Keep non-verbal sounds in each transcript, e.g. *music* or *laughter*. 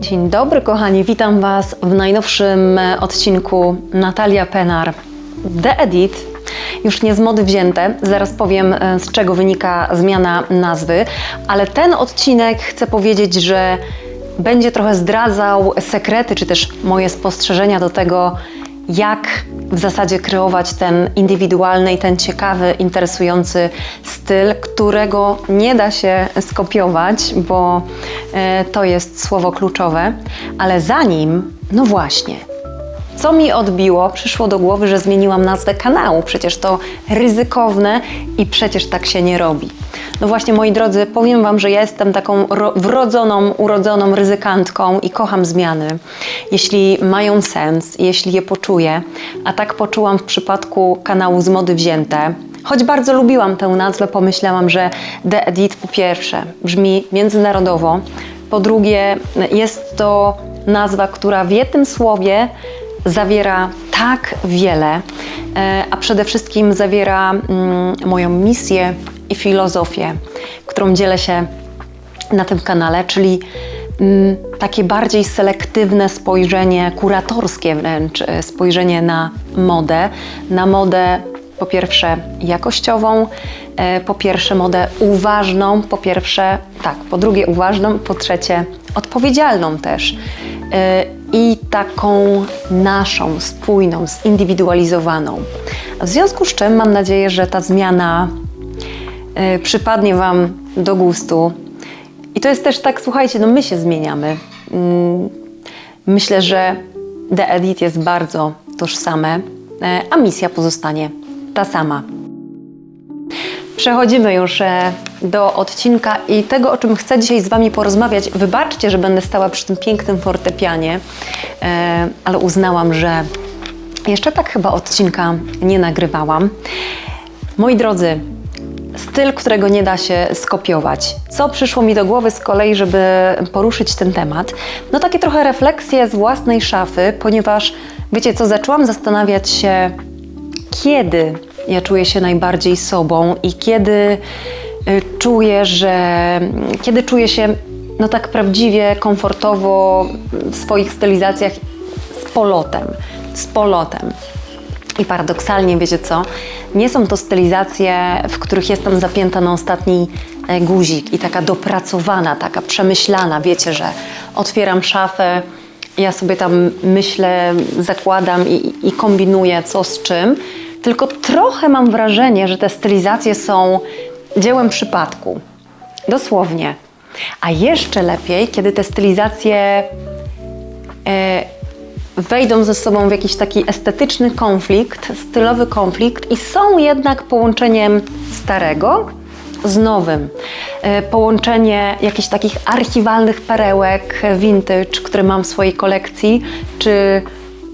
Dzień dobry, kochani. Witam Was w najnowszym e, odcinku Natalia Penar. The Edit, już nie z mody wzięte. Zaraz powiem, e, z czego wynika zmiana nazwy, ale ten odcinek chcę powiedzieć, że będzie trochę zdradzał sekrety, czy też moje spostrzeżenia do tego, jak w zasadzie kreować ten indywidualny i ten ciekawy, interesujący styl, którego nie da się skopiować, bo e, to jest słowo kluczowe. Ale zanim, no właśnie, co mi odbiło, przyszło do głowy, że zmieniłam nazwę kanału. Przecież to ryzykowne i przecież tak się nie robi. No właśnie, moi drodzy, powiem Wam, że ja jestem taką ro- wrodzoną, urodzoną ryzykantką i kocham zmiany, jeśli mają sens, jeśli je poczuję. A tak poczułam w przypadku kanału z mody wzięte. Choć bardzo lubiłam tę nazwę, pomyślałam, że The Edit po pierwsze brzmi międzynarodowo, po drugie jest to nazwa, która w jednym słowie zawiera tak wiele, e, a przede wszystkim zawiera mm, moją misję i filozofię, którą dzielę się na tym kanale, czyli mm, takie bardziej selektywne spojrzenie, kuratorskie wręcz e, spojrzenie na modę, na modę po pierwsze jakościową, e, po pierwsze modę uważną, po pierwsze, tak, po drugie uważną, po trzecie odpowiedzialną też. I taką naszą, spójną, zindywidualizowaną. W związku z czym mam nadzieję, że ta zmiana e, przypadnie Wam do gustu. I to jest też tak, słuchajcie, no my się zmieniamy. Mm, Myślę, że The Edit jest bardzo tożsame, e, a misja pozostanie ta sama. Przechodzimy już e, do odcinka i tego, o czym chcę dzisiaj z Wami porozmawiać. Wybaczcie, że będę stała przy tym pięknym fortepianie, e, ale uznałam, że jeszcze tak chyba odcinka nie nagrywałam. Moi drodzy, styl, którego nie da się skopiować. Co przyszło mi do głowy z kolei, żeby poruszyć ten temat? No takie trochę refleksje z własnej szafy, ponieważ wiecie co, zaczęłam zastanawiać się, kiedy ja czuję się najbardziej sobą i kiedy y, czuję, że kiedy czuję się no tak prawdziwie komfortowo w swoich stylizacjach z polotem, z polotem. I paradoksalnie, wiecie co, nie są to stylizacje, w których jestem zapięta na ostatni e, guzik i taka dopracowana, taka przemyślana. Wiecie, że otwieram szafę, ja sobie tam myślę, zakładam i, i kombinuję co z czym, tylko trochę mam wrażenie, że te stylizacje są dziełem przypadku. Dosłownie. A jeszcze lepiej, kiedy te stylizacje e, wejdą ze sobą w jakiś taki estetyczny konflikt, stylowy konflikt i są jednak połączeniem starego z nowym. E, Połączenie jakichś takich archiwalnych perełek vintage, które mam w swojej kolekcji, czy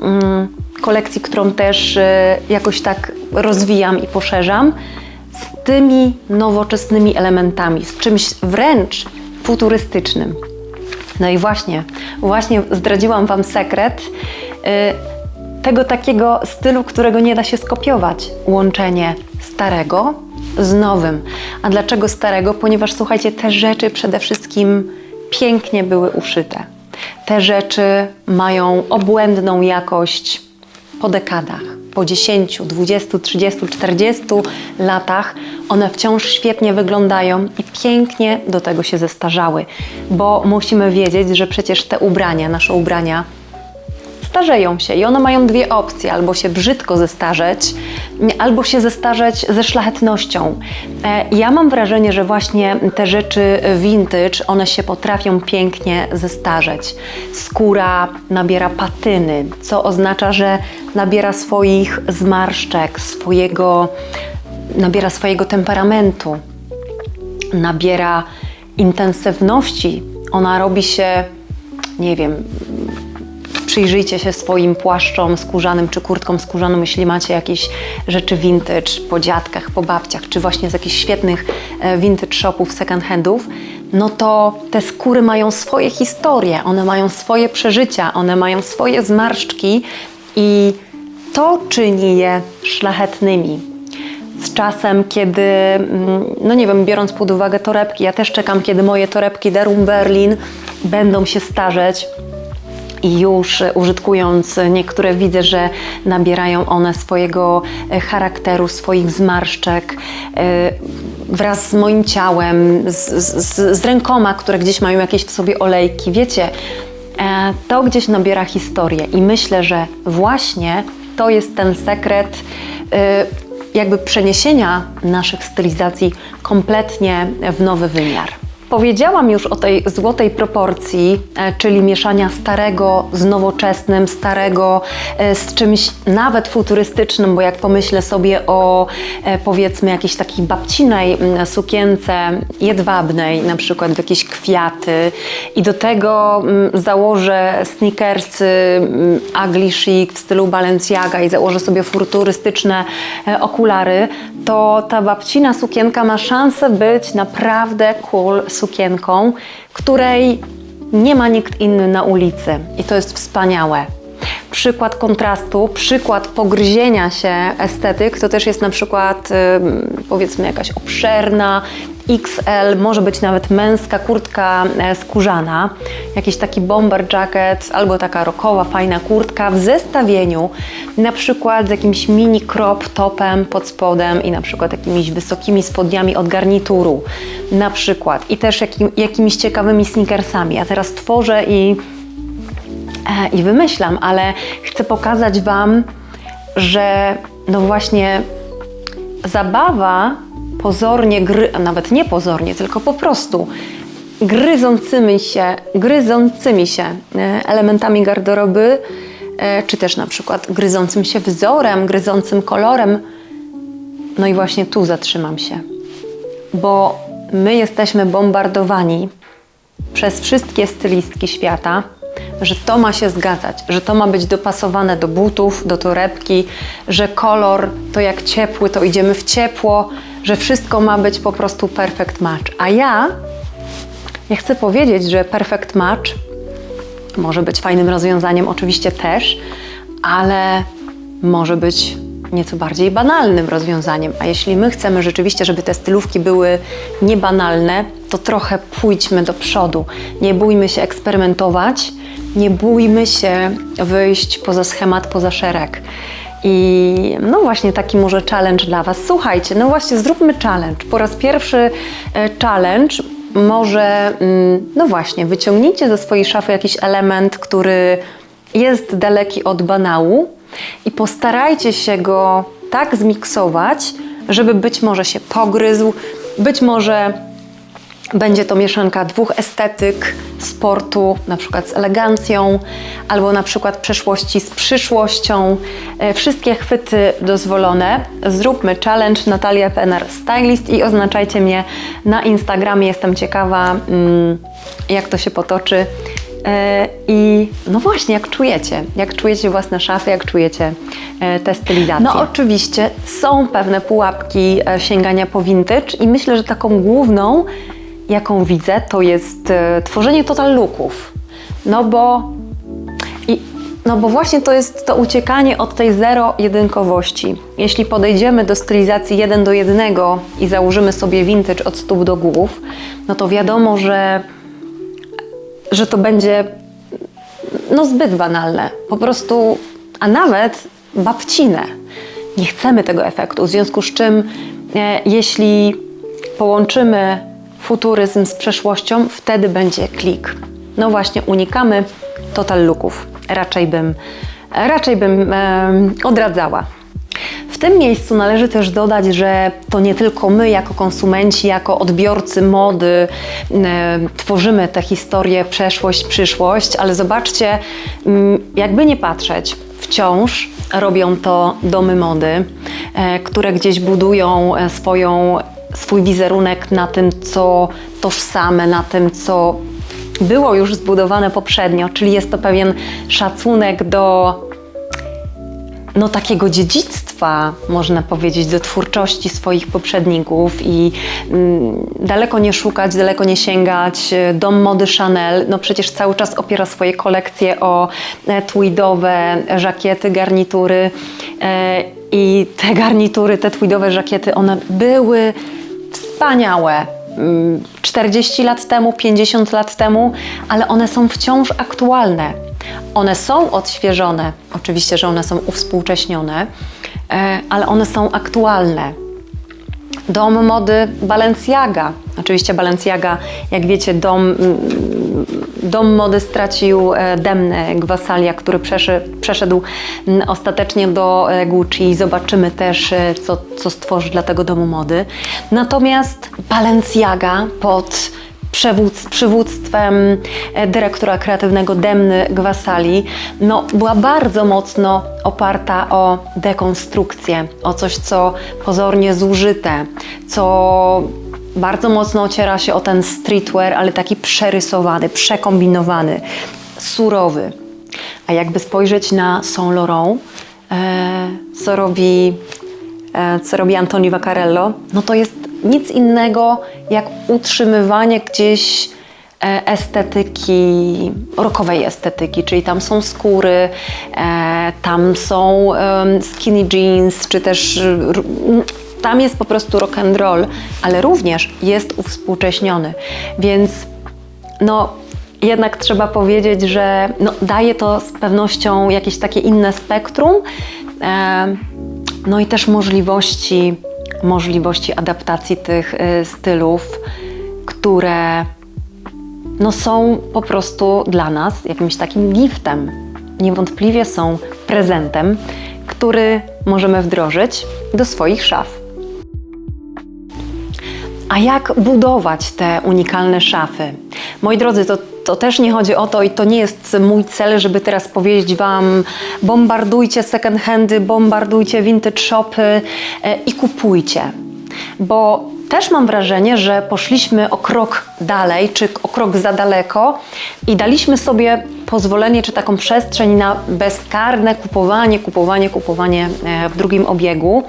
mm, kolekcji, którą też e, jakoś tak rozwijam i poszerzam, z tymi nowoczesnymi elementami, z czymś wręcz futurystycznym. No i właśnie, właśnie zdradziłam Wam sekret y, tego takiego stylu, którego nie da się skopiować. Łączenie starego z nowym. A dlaczego starego? Ponieważ słuchajcie, te rzeczy przede wszystkim pięknie były uszyte. Te rzeczy mają obłędną jakość po dekadach, po 10, 20, 30, 40 latach, one wciąż świetnie wyglądają i pięknie do tego się zestarzały, bo musimy wiedzieć, że przecież te ubrania, nasze ubrania, starzeją się i one mają dwie opcje: albo się brzydko zestarzeć, albo się zestarzeć ze szlachetnością. E, Ja mam wrażenie, że właśnie te rzeczy vintage, one się potrafią pięknie zestarzeć. Skóra nabiera patyny, co oznacza, że nabiera swoich zmarszczek, swojego, nabiera swojego temperamentu nabiera intensywności, ona robi się, nie wiem, przyjrzyjcie się swoim płaszczom skórzanym czy kurtkom skórzanym, jeśli macie jakieś rzeczy vintage po dziadkach, po babciach, czy właśnie z jakichś świetnych e, vintage shopów, second handów, no to te skóry mają swoje historie, one mają swoje przeżycia, one mają swoje zmarszczki i to czyni je szlachetnymi. z czasem, kiedy, mm, no nie wiem, biorąc pod uwagę torebki, ja też czekam, kiedy moje torebki Derum Berlin będą się starzeć. I już użytkując niektóre widzę, że nabierają one swojego e, charakteru, swoich zmarszczek e, wraz z moim ciałem, z, z, z rękoma, które gdzieś mają jakieś w sobie olejki. Wiecie, e, to gdzieś nabiera historię i myślę, że właśnie to jest ten sekret jakby przeniesienia naszych stylizacji kompletnie w nowy wymiar. Powiedziałam już o tej złotej proporcji, e, czyli mieszania starego z nowoczesnym, starego e, z czymś nawet futurystycznym, bo jak pomyślę sobie o e, powiedzmy jakiejś takiej babcinej sukience jedwabnej, na przykład w jakieś kwiaty i do tego założę sneakersy ugly chic w stylu Balenciaga i założę sobie futurystyczne okulary, to ta babcina sukienka ma szansę być naprawdę cool której nie ma nikt inny na ulicy. I to jest wspaniałe. Przykład kontrastu, przykład pogryzienia się estetyk to też jest na przykład powiedzmy jakaś obszerna XL, może być nawet męska kurtka e, skórzana, jakiś taki bomber jacket albo taka rockowa, fajna kurtka w zestawieniu na przykład z jakimś mini crop topem pod spodem i na przykład jakimiś wysokimi spodniami od garnituru na przykład i też jakim, jakimiś ciekawymi sneakersami. Ja teraz tworzę i E, i wymyślam, ale chcę pokazać Wam, że no właśnie zabawa pozornie gry, a nawet nie pozornie, tylko po prostu gryzącymi się, gryzącymi się e, elementami garderoby, e, czy też na przykład gryzącym się wzorem, gryzącym kolorem. No i właśnie tu zatrzymam się, bo my jesteśmy bombardowani przez wszystkie stylistki świata, że to ma się zgadzać, że to ma być dopasowane do butów, do torebki, że kolor to jak ciepły, to idziemy w ciepło, że wszystko ma być po prostu perfect match. A ja, ja chcę powiedzieć, że perfect match może być fajnym rozwiązaniem, oczywiście też, ale może być nieco bardziej banalnym rozwiązaniem. A jeśli my chcemy rzeczywiście, żeby te stylówki były niebanalne, to trochę pójdźmy do przodu. Nie bójmy się eksperymentować, nie bójmy się wyjść poza schemat, poza szereg. I no właśnie taki może challenge dla Was. Słuchajcie, no właśnie zróbmy challenge. Po raz pierwszy e, challenge może, mm, no właśnie, wyciągnijcie ze swojej szafy jakiś element, który jest daleki od banału i postarajcie się go tak zmiksować, żeby być może się pogryzł, być może będzie to mieszanka dwóch estetyk, sportu, na przykład z elegancją, albo na przykład przeszłości z przyszłością. E, wszystkie chwyty dozwolone. Zróbmy challenge Natalia Penner Stylist i oznaczajcie mnie na Instagramie. Jestem ciekawa, mm, jak to się potoczy. E, I no właśnie, jak czujecie, jak czujecie własne szafy, jak czujecie e, te stylizacje. No oczywiście są pewne pułapki sięgania po vintage i myślę, że taką główną jaką widzę, to jest e, tworzenie total looków. No bo, no bo właśnie to jest to uciekanie od tej zero-jedynkowości. Jeśli podejdziemy do stylizacji jeden do jednego i założymy sobie vintage od stóp do głów, no to wiadomo, że, że to będzie no zbyt banalne. Po prostu, a nawet babcine. Nie chcemy tego efektu, w związku z czym e, jeśli połączymy futuryzm z przeszłością, wtedy będzie klik. No właśnie, unikamy total looków. Raczej bym, raczej bym e, odradzała. W tym miejscu należy też dodać, że to nie tylko my, jako konsumenci, jako odbiorcy mody, e, tworzymy tę historię, przeszłość, przyszłość, ale zobaczcie, jakby nie patrzeć, wciąż robią to domy mody, e, które gdzieś budują e, swoją swój wizerunek na tym, co tożsame, na tym, co było już zbudowane poprzednio, czyli jest to pewien szacunek do no, takiego dziedzictwa, można powiedzieć, do twórczości swoich poprzedników i mm, daleko nie szukać, daleko nie sięgać. Dom mody Chanel, no przecież cały czas opiera swoje kolekcje o e, tweedowe żakiety, garnitury. E, I te *laughs* garnitury, te tweedowe żakiety, one były wspaniałe. Mm, 40 lat temu, 50 lat temu, ale one są wciąż aktualne. One są odświeżone, oczywiście, że one są uwspółcześnione, e, ale one są aktualne. Dom mody Balenciaga. Oczywiście Balenciaga, jak wiecie, dom, mm, dom mody stracił e, Demne Gwasalia, który przeszedł, mm, ostatecznie do e, Gucci. Zobaczymy też, co, co stworzy dla tego domu mody. Natomiast Balenciaga pod przewódz, przywództwem e, dyrektora kreatywnego Demny Gwasali, no, była bardzo mocno oparta o dekonstrukcję, o coś, co pozornie zużyte, co bardzo mocno ociera się o ten streetwear, ale taki przerysowany, przekombinowany, surowy. A jakby spojrzeć na Saint Laurent, e, co robi e, co robi Antoni Vaccarello, no to jest nic innego jak utrzymywanie gdzieś e, estetyki, rokowej estetyki, czyli tam są skóry, e, tam są skinny jeans, czy też tam jest po prostu rock and roll, ale również jest uwspółcześniony, więc no jednak trzeba powiedzieć, że no, daje to z pewnością jakieś takie inne spektrum, e, no i też możliwości, możliwości adaptacji tych e, stylów, które no, są po prostu dla nas jakimś takim giftem. Niewątpliwie są prezentem, który możemy wdrożyć do swoich szaf. A jak budować te unikalne szafy? Moi drodzy, to, to też nie chodzi o to i to nie jest mój cel, żeby teraz powiedzieć Wam bombardujcie second handy, bombardujcie vintage shopy e, i kupujcie. Bo też mam wrażenie, że poszliśmy o krok dalej, czy o krok za daleko i daliśmy sobie pozwolenie, czy taką przestrzeń na bezkarne kupowanie, kupowanie, kupowanie e, w drugim obiegu.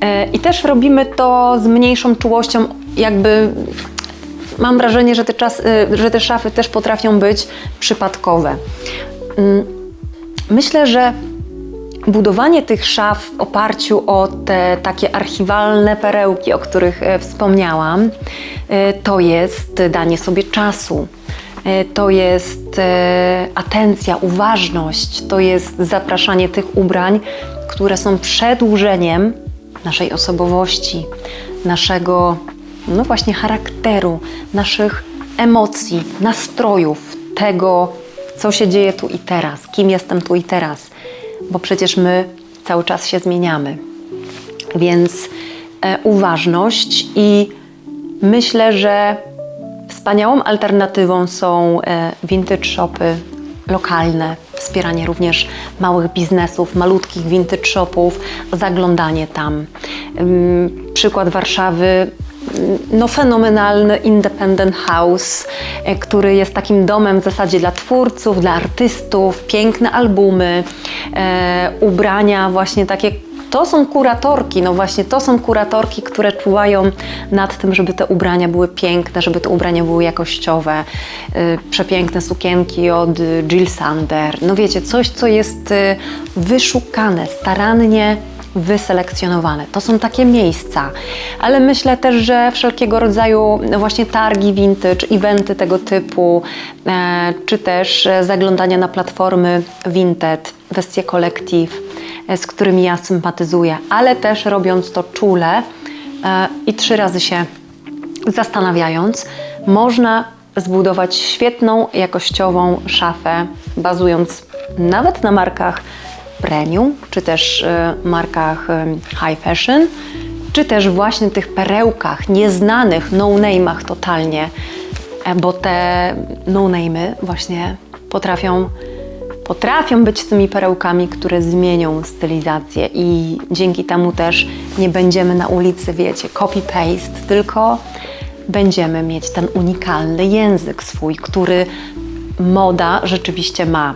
E, I też robimy to z mniejszą czułością, jakby mam wrażenie, że te, czas, y, że te szafy też potrafią być przypadkowe. Mm, Myślę, że budowanie tych szaf w oparciu o te takie archiwalne perełki, o których e, wspomniałam, e, to jest danie sobie czasu. E, To jest atencja, uważność, to jest zapraszanie tych ubrań, które są przedłużeniem naszej osobowości, naszego, no właśnie, charakteru, naszych emocji, nastrojów, tego, co się dzieje tu i teraz, kim jestem tu i teraz, bo przecież my cały czas się zmieniamy. Więc e, uważność i myślę, że wspaniałą alternatywą są e, vintage shopy lokalne, wspieranie również małych biznesów, malutkich vintage shopów, zaglądanie tam. Przykład Warszawy, no fenomenalny Independent House, e, który jest takim domem w zasadzie dla twórców, dla artystów, piękne albumy, e, ubrania właśnie takie to są kuratorki, no właśnie to są kuratorki, które czuwają nad tym, żeby te ubrania były piękne, żeby te ubrania były jakościowe. Y, przepiękne sukienki od y, Jill Sander. No wiecie, coś, co jest wyszukane, starannie wyselekcjonowane. To są takie miejsca, ale myślę też, że wszelkiego rodzaju no właśnie targi vintage, eventy tego typu, e, czy też zaglądania na platformy Vinted, Westie Collective, z którymi ja sympatyzuję, ale też robiąc to czule e, i trzy razy się zastanawiając, można zbudować świetną, jakościową szafę, bazując nawet na markach premium, czy też e, markach e, high fashion, czy też właśnie tych perełkach, nieznanych no-name'ach totalnie, e, bo te no-name'y właśnie potrafią potrafią być tymi perełkami, które zmienią stylizację i dzięki temu też nie będziemy na ulicy, wiecie, copy-paste, tylko będziemy mieć ten unikalny język swój, który moda rzeczywiście ma.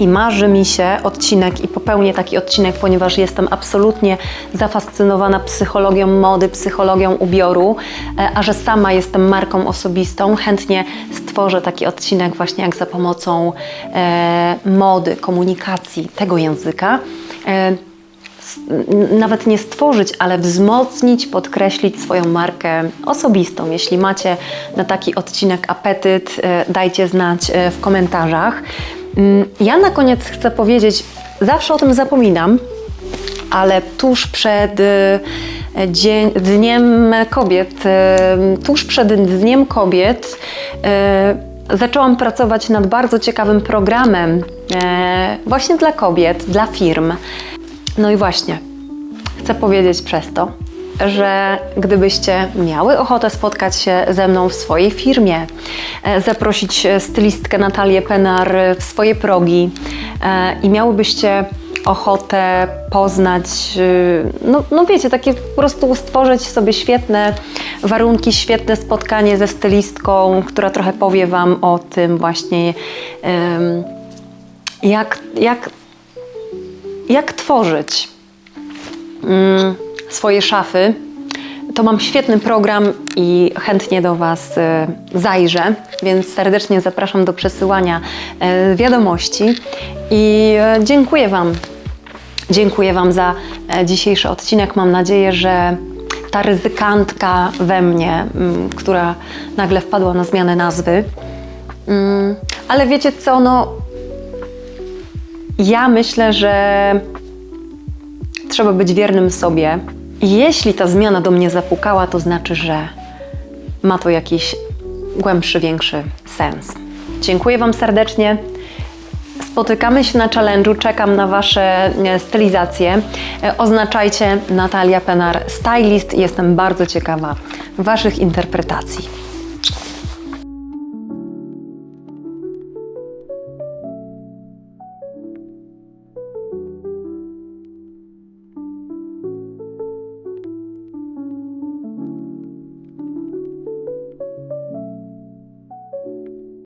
I marzy mi się odcinek i popełnię taki odcinek, ponieważ jestem absolutnie zafascynowana psychologią mody, psychologią ubioru, e, a że sama jestem marką osobistą, chętnie stworzę taki odcinek właśnie jak za pomocą e, mody, komunikacji tego języka. E, nawet nie stworzyć, ale wzmocnić, podkreślić swoją markę osobistą. Jeśli macie na taki odcinek apetyt, e, dajcie znać e, w komentarzach. Mm, Ja na koniec chcę powiedzieć, zawsze o tym zapominam, ale tuż przed e, dzień, Dniem Kobiet, e, tuż przed Dniem Kobiet e, zaczęłam pracować nad bardzo ciekawym programem właśnie dla kobiet, dla firm. No i właśnie, chcę powiedzieć przez to, że gdybyście miały ochotę spotkać się ze mną w swojej firmie, e, zaprosić e, stylistkę Natalię Penar w swoje progi e, i miałybyście ochotę poznać, no, no wiecie, takie po prostu stworzyć sobie świetne warunki, świetne spotkanie ze stylistką, która trochę powie Wam o tym właśnie, jak, jak, jak tworzyć. Mm, swoje szafy, to mam świetny program i chętnie do Was e, zajrzę, więc serdecznie zapraszam do przesyłania e, wiadomości i e, dziękuję Wam. Dziękuję Wam za dzisiejszy odcinek. Mam nadzieję, że ta ryzykantka we mnie, mm, która nagle wpadła na zmianę nazwy, mm, ale wiecie co, no ja myślę, że trzeba być wiernym sobie. Jeśli ta zmiana do mnie zapukała, to znaczy, że ma to jakiś głębszy, większy sens. Dziękuję Wam serdecznie. Spotykamy się na challenge'u, czekam na Wasze e, stylizacje. E, Oznaczajcie Natalia Penar Stylist. Jestem bardzo ciekawa Waszych interpretacji.